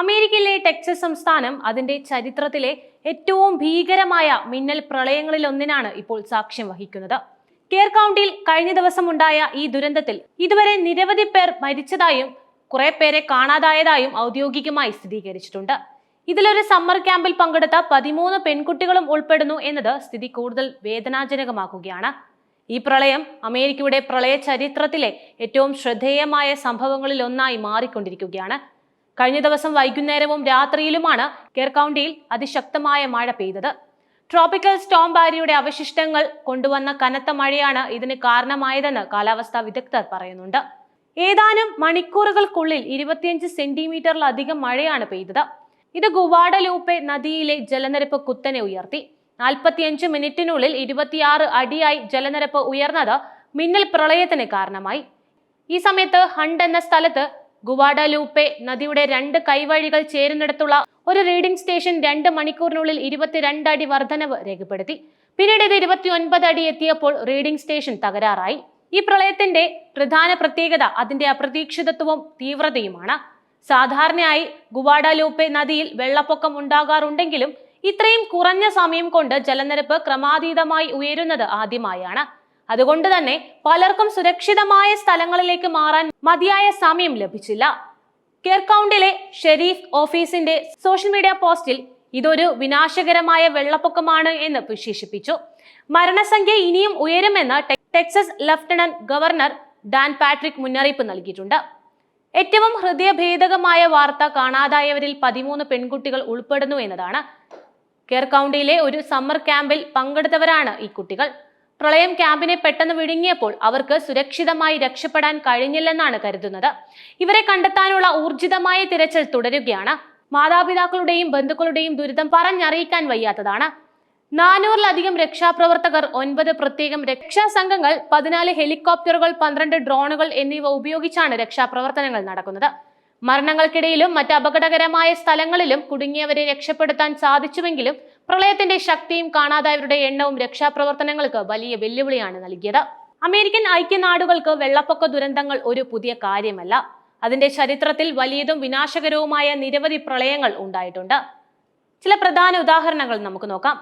അമേരിക്കയിലെ ടെക്സസ് സംസ്ഥാനം അതിന്റെ ചരിത്രത്തിലെ ഏറ്റവും ഭീകരമായ മിന്നൽ പ്രളയങ്ങളിൽ ഒന്നിനാണ് ഇപ്പോൾ സാക്ഷ്യം വഹിക്കുന്നത്. കെയർ കൗണ്ടിയിൽ കഴിഞ്ഞ ദിവസം ഉണ്ടായ ഈ ദുരന്തത്തിൽ ഇതുവരെ നിരവധി പേർ മരിച്ചതായും കുറെ പേരെ കാണാതായതായും ഔദ്യോഗികമായി സ്ഥിരീകരിച്ചിട്ടുണ്ട്. ഇതിലൊരു സമ്മർ ക്യാമ്പിൽ പങ്കെടുത്ത പതിമൂന്ന് പെൺകുട്ടികളും ഉൾപ്പെടുന്നു എന്നത് സ്ഥിതി കൂടുതൽ വേദനാജനകമാക്കുകയാണ്. ഈ പ്രളയം അമേരിക്കയുടെ പ്രളയ ചരിത്രത്തിലെ ഏറ്റവും ശ്രദ്ധേയമായ സംഭവങ്ങളിൽ ഒന്നായി മാറിക്കൊണ്ടിരിക്കുകയാണ്. കഴിഞ്ഞ ദിവസം വൈകുന്നേരവും രാത്രിയിലുമാണ് കെയർ അതിശക്തമായ മഴ പെയ്തത്. ട്രോപ്പിക്കൽ സ്റ്റോം ബാരിയുടെ അവശിഷ്ടങ്ങൾ കൊണ്ടുവന്ന കനത്ത മഴയാണ് ഇതിന് കാരണമായതെന്ന് കാലാവസ്ഥാ വിദഗ്ധർ പറയുന്നുണ്ട്. ഏതാനും മണിക്കൂറുകൾക്കുള്ളിൽ ഇരുപത്തിയഞ്ച് സെന്റിമീറ്ററിലധികം മഴയാണ് പെയ്തത്. ഇത് ഗുവാഡലൂപ്പെ നദിയിലെ ജലനിരപ്പ് കുത്തനെ ഉയർത്തി. നാൽപ്പത്തിയഞ്ച് മിനിറ്റിനുള്ളിൽ ഇരുപത്തിയാറ് അടിയായി ജലനിരപ്പ് ഉയർന്നത് മിന്നൽ പ്രളയത്തിന് കാരണമായി. ഈ സമയത്ത് ഹണ്ട് എന്ന സ്ഥലത്ത് ഗുവാഡലൂപ്പെ നദിയുടെ രണ്ട് കൈവഴികൾ ചേരുന്നിടത്തുള്ള ഒരു റീഡിംഗ് സ്റ്റേഷൻ രണ്ട് മണിക്കൂറിനുള്ളിൽ ഇരുപത്തിരണ്ട് അടി വർധനവ് രേഖപ്പെടുത്തി. പിന്നീട് ഇത് ഇരുപത്തി ഒൻപത് അടി എത്തിയപ്പോൾ റീഡിംഗ് സ്റ്റേഷൻ തകരാറായി. ഈ പ്രളയത്തിന്റെ പ്രധാന പ്രത്യേകത അതിന്റെ അപ്രതീക്ഷിതത്വവും തീവ്രതയുമാണ്. സാധാരണയായി ഗുവാഡലൂപ്പെ നദിയിൽ വെള്ളപ്പൊക്കം ഉണ്ടാകാറുണ്ടെങ്കിലും ഇത്രയും കുറഞ്ഞ സമയം കൊണ്ട് ജലനിരപ്പ് ക്രമാതീതമായി ഉയരുന്നത് ആദ്യമായാണ്. അതുകൊണ്ട് തന്നെ പലർക്കും സുരക്ഷിതമായ സ്ഥലങ്ങളിലേക്ക് മാറാൻ മതിയായ സമയം ലഭിച്ചില്ല. കെർക്കൗണ്ടിലെ ഷെരീഫ് ഓഫീസിന്റെ സോഷ്യൽ മീഡിയ പോസ്റ്റിൽ ഇതൊരു വിനാശകരമായ വെള്ളപ്പൊക്കമാണ് എന്ന് വിശേഷിപ്പിച്ചു. മരണസംഖ്യ ഇനിയും ഉയരുമെന്ന് Texas lieutenant governor Dan Patrick മുന്നറിയിപ്പ് നൽകിയിട്ടുണ്ട്. ഏറ്റവും ഹൃദയഭേദകമായ വാർത്ത കാണാതായവരിൽ പതിമൂന്ന് പെൺകുട്ടികൾ ഉൾപ്പെടുന്നു എന്നതാണ്. കെയർ കൗണ്ടിയിലെ ഒരു സമ്മർ ക്യാമ്പിൽ പങ്കെടുത്തവരാണ് ഈ കുട്ടികൾ. പ്രളയം ക്യാമ്പിനെ പെട്ടെന്ന് വിഴുങ്ങിയപ്പോൾ അവർക്ക് സുരക്ഷിതമായി രക്ഷപ്പെടാൻ കഴിഞ്ഞില്ലെന്നാണ് കരുതുന്നത്. ഇവരെ കണ്ടെത്താനുള്ള ഊർജിതമായ തിരച്ചിൽ തുടരുകയാണ്. മാതാപിതാക്കളുടെയും ബന്ധുക്കളുടെയും ദുരിതം പറഞ്ഞറിയിക്കാൻ വയ്യാത്തതാണ്. നാനൂറിലധികം രക്ഷാപ്രവർത്തകർ ഒൻപത് പ്രത്യേകം രക്ഷാസംഘങ്ങൾ പതിനാല് ഹെലികോപ്റ്ററുകൾ പന്ത്രണ്ട് ഡ്രോണുകൾ എന്നിവ ഉപയോഗിച്ചാണ് രക്ഷാപ്രവർത്തനങ്ങൾ നടക്കുന്നത്. മരണങ്ങൾക്കിടയിലും മറ്റ് അപകടകരമായ സ്ഥലങ്ങളിലും കുടുങ്ങിയവരെ രക്ഷപ്പെടുത്താൻ സാധിച്ചുവെങ്കിലും പ്രളയത്തിന്റെ ശക്തിയും കാണാതായവരുടെ എണ്ണവും രക്ഷാപ്രവർത്തനങ്ങൾക്ക് വലിയ വെല്ലുവിളിയാണ് നൽകിയത്. അമേരിക്കൻ ഐക്യനാടുകൾക്ക് വെള്ളപ്പൊക്ക ദുരന്തങ്ങൾ ഒരു പുതിയ കാര്യമല്ല. അതിന്റെ ചരിത്രത്തിൽ വലിയതും വിനാശകരവുമായ നിരവധി പ്രളയങ്ങൾ ഉണ്ടായിട്ടുണ്ട്. ചില പ്രധാന ഉദാഹരണങ്ങൾ നമുക്ക് നോക്കാം.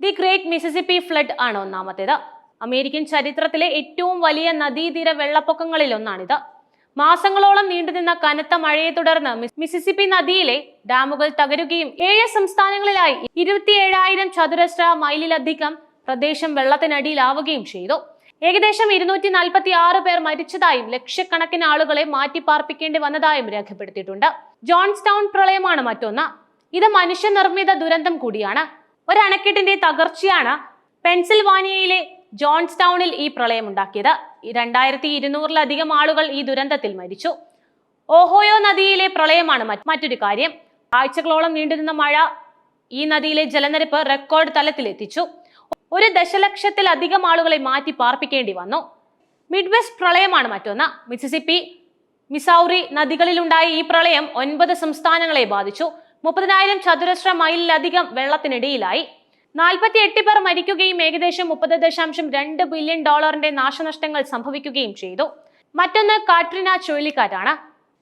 ദി ഗ്രേറ്റ് മിസിസിപ്പി ഫ്ലഡ് ആണ് ഒന്നാമത്തേത്. അമേരിക്കൻ ചരിത്രത്തിലെ ഏറ്റവും വലിയ നദീതീര വെള്ളപ്പൊക്കങ്ങളിൽ ഒന്നാണിത് മാസങ്ങളോളം നീണ്ടുനിന്ന കനത്ത മഴയെ തുടർന്ന് മിസിസിപ്പി നദിയിലെ ഡാമുകൾ തകരുകയും ഏഴ് സംസ്ഥാനങ്ങളിലായി ഇരുപത്തിയേഴായിരം ചതുരശ്ര മൈലിലധികം പ്രദേശം വെള്ളത്തിനടിയിലാവുകയും ചെയ്തു. ഏകദേശം ഇരുന്നൂറ്റി നാൽപ്പത്തി ആറ് പേർ മരിച്ചതായും ലക്ഷക്കണക്കിന് ആളുകളെ മാറ്റിപ്പാർപ്പിക്കേണ്ടി വന്നതായും രേഖപ്പെടുത്തിയിട്ടുണ്ട്. ടൗൺ പ്രളയമാണ് മറ്റൊന്ന്. ഇത് മനുഷ്യനിർമ്മിത ദുരന്തം കൂടിയാണ്. ഒരു അണക്കെട്ടിന്റെ തകർച്ചയാണ് പെൻസിൽവാനിയയിലെ ജോൺസ് ടൗണിൽ ഈ പ്രളയം ഉണ്ടാക്കിയത്. രണ്ടായിരത്തി ഇരുന്നൂറിലധികം ആളുകൾ ഈ ദുരന്തത്തിൽ മരിച്ചു. ഓഹോയോ നദിയിലെ പ്രളയമാണ് മറ്റൊരു കാര്യം. ആഴ്ചകളോളം നീണ്ടുനിന്ന മഴ ഈ നദിയിലെ ജലനിരപ്പ് റെക്കോർഡ് തലത്തിലെത്തിച്ചു. ഒരു ദശലക്ഷത്തിലധികം ആളുകളെ മാറ്റി പാർപ്പിക്കേണ്ടി വന്നു. മിഡ്വെസ്റ്റ് പ്രളയമാണ് മറ്റൊന്ന്. മിസിസിപ്പി മിസൗറി നദികളിലുണ്ടായ ഈ പ്രളയം ഒൻപത് സംസ്ഥാനങ്ങളെ ബാധിച്ചു. മുപ്പതിനായിരം ചതുരശ്ര മൈലിലധികം വെള്ളത്തിനിടയിലായി. നാൽപ്പത്തി എട്ട് പേർ മരിക്കുകയും ഏകദേശം മുപ്പത് ദശാംശം രണ്ട് ബില്യൺ ഡോളറിന്റെ നാശനഷ്ടങ്ങൾ സംഭവിക്കുകയും ചെയ്തു. മറ്റൊന്ന് കാട്രിന ചുഴലിക്കാറ്റാണ്.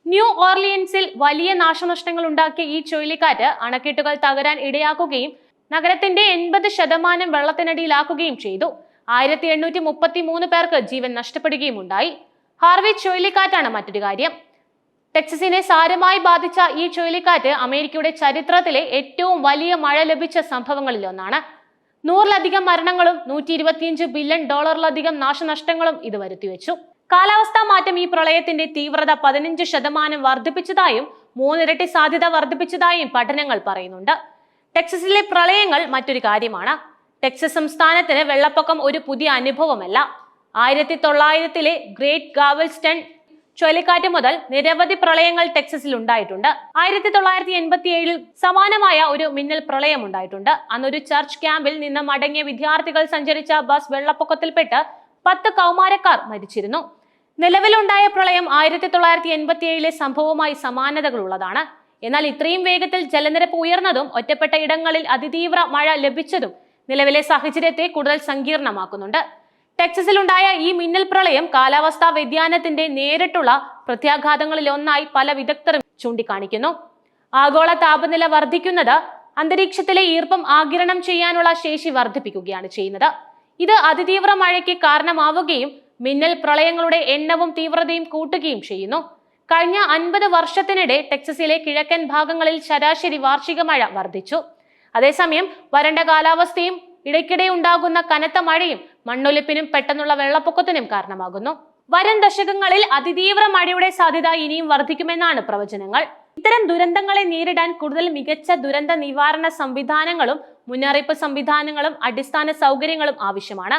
ന്യൂ ഓർലിയൻസിൽ വലിയ നാശനഷ്ടങ്ങൾ ഉണ്ടാക്കിയ ഈ ചുഴലിക്കാറ്റ് അണക്കെട്ടുകൾ തകരാൻ ഇടയാക്കുകയും നഗരത്തിന്റെ എൺപത് ശതമാനം വെള്ളത്തിനടിയിലാക്കുകയും ചെയ്തു. ആയിരത്തി എണ്ണൂറ്റി മുപ്പത്തി മൂന്ന് പേർക്ക് ജീവൻ നഷ്ടപ്പെടുകയും ഉണ്ടായി. ഹാർവി ചുഴലിക്കാറ്റാണ് മറ്റൊരു കാര്യം. ടെക്സസിനെ സാരമായി ബാധിച്ച ഈ ചുഴലിക്കാറ്റ് അമേരിക്കയുടെ ചരിത്രത്തിലെ ഏറ്റവും വലിയ മഴ ലഭിച്ച സംഭവങ്ങളിലൊന്നാണ്. നൂറിലധികം മരണങ്ങളും നൂറ്റി ഇരുപത്തിയഞ്ച് ബില്യൺ ഡോളറിലധികം നാശനഷ്ടങ്ങളും ഇത് വരുത്തിവെച്ചു. കാലാവസ്ഥാ മാറ്റം ഈ പ്രളയത്തിന്റെ തീവ്രത പതിനഞ്ച് ശതമാനം വർദ്ധിപ്പിച്ചതായും മൂന്നിരട്ടി സാധ്യത വർദ്ധിപ്പിച്ചതായും പഠനങ്ങൾ പറയുന്നുണ്ട്. ടെക്സസിലെ പ്രളയങ്ങൾ മറ്റൊരു കാര്യമാണ്. ടെക്സസ് സംസ്ഥാനത്തിന് വെള്ളപ്പൊക്കം ഒരു പുതിയ അനുഭവമല്ല. ആയിരത്തി തൊള്ളായിരത്തിലെ ഗ്രേറ്റ് ഗാവൽസ്റ്റൺ ചുഴലിക്കാറ്റ് മുതൽ നിരവധി പ്രളയങ്ങൾ ടെക്സസിൽ ഉണ്ടായിട്ടുണ്ട്. ആയിരത്തി തൊള്ളായിരത്തി എൺപത്തി ഏഴിൽ സമാനമായ ഒരു മിന്നൽ പ്രളയം ഉണ്ടായിട്ടുണ്ട്. അന്നൊരു ചർച്ച് ക്യാമ്പിൽ നിന്ന് മടങ്ങിയ വിദ്യാർത്ഥികൾ സഞ്ചരിച്ച ബസ് വെള്ളപ്പൊക്കത്തിൽപ്പെട്ട് പത്ത് കൗമാരക്കാർ മരിച്ചിരുന്നു. നിലവിലുണ്ടായ പ്രളയം ആയിരത്തി തൊള്ളായിരത്തി എൺപത്തി ഏഴിലെ സംഭവവുമായി സമാനതകളുള്ളതാണ്. എന്നാൽ ഇത്രയും വേഗത്തിൽ ജലനിരപ്പ് ഉയർന്നതും ഒറ്റപ്പെട്ട ഇടങ്ങളിൽ അതിതീവ്ര മഴ ലഭിച്ചതും നിലവിലെ സാഹചര്യത്തെ കൂടുതൽ സങ്കീർണമാക്കുന്നുണ്ട്. ടെക്സസിലുണ്ടായ ഈ മിന്നൽ പ്രളയം കാലാവസ്ഥാ വ്യതിയാനത്തിന്റെ നേരിട്ടുള്ള പ്രത്യാഘാതങ്ങളിൽ ഒന്നായി പല വിദഗ്ധരും ചൂണ്ടിക്കാണിക്കുന്നു. ആഗോള താപനില വർദ്ധിക്കുന്നത് അന്തരീക്ഷത്തിലെ ഈർപ്പം ആഗിരണം ചെയ്യാനുള്ള ശേഷി വർദ്ധിപ്പിക്കുകയാണ് ചെയ്യുന്നത്. ഇത് അതിതീവ്ര മഴയ്ക്ക് കാരണമാവുകയും മിന്നൽ പ്രളയങ്ങളുടെ എണ്ണവും തീവ്രതയും കൂട്ടുകയും ചെയ്യുന്നു. കഴിഞ്ഞ അൻപത് വർഷത്തിനിടെ ടെക്സസിലെ കിഴക്കൻ ഭാഗങ്ങളിൽ ശരാശരി വാർഷിക മഴ വർദ്ധിച്ചു. അതേസമയം വരണ്ട കാലാവസ്ഥയും ഇടയ്ക്കിടെ ഉണ്ടാകുന്ന കനത്ത മഴയും മണ്ണൊലിപ്പിനും പെട്ടെന്നുള്ള വെള്ളപ്പൊക്കത്തിനും കാരണമാകുന്നു. വരും ദശകങ്ങളിൽ അതിതീവ്ര മഴയുടെ സാധ്യത ഇനിയും വർദ്ധിക്കുമെന്നാണ് പ്രവചനങ്ങൾ. ഇത്തരം ദുരന്തങ്ങളെ നേരിടാൻ കൂടുതൽ മികച്ച ദുരന്ത നിവാരണ സംവിധാനങ്ങളും മുന്നറിയിപ്പ് സംവിധാനങ്ങളും അടിസ്ഥാന സൗകര്യങ്ങളും ആവശ്യമാണ്.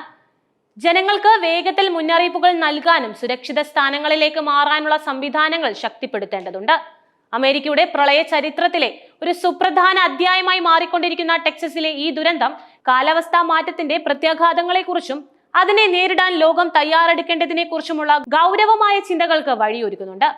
ജനങ്ങൾക്ക് വേഗത്തിൽ മുന്നറിയിപ്പുകൾ നൽകാനും സുരക്ഷിത സ്ഥാനങ്ങളിലേക്ക് മാറാനുള്ള സംവിധാനങ്ങൾ ശക്തിപ്പെടുത്തേണ്ടതുണ്ട്. അമേരിക്കയുടെ പ്രളയ ചരിത്രത്തിലെ ഒരു സുപ്രധാന അധ്യായമായി മാറിക്കൊണ്ടിരിക്കുന്ന ടെക്സസിലെ ഈ ദുരന്തം കാലാവസ്ഥാ മാറ്റത്തിന്റെ പ്രത്യാഘാതങ്ങളെക്കുറിച്ചും അതിനെ നേരിടാൻ ലോകം തയ്യാറെടുക്കേണ്ടതിനെക്കുറിച്ചുമുള്ള ഗൗരവമായ ചിന്തകൾക്ക് വഴിയൊരുക്കുന്നുണ്ട്.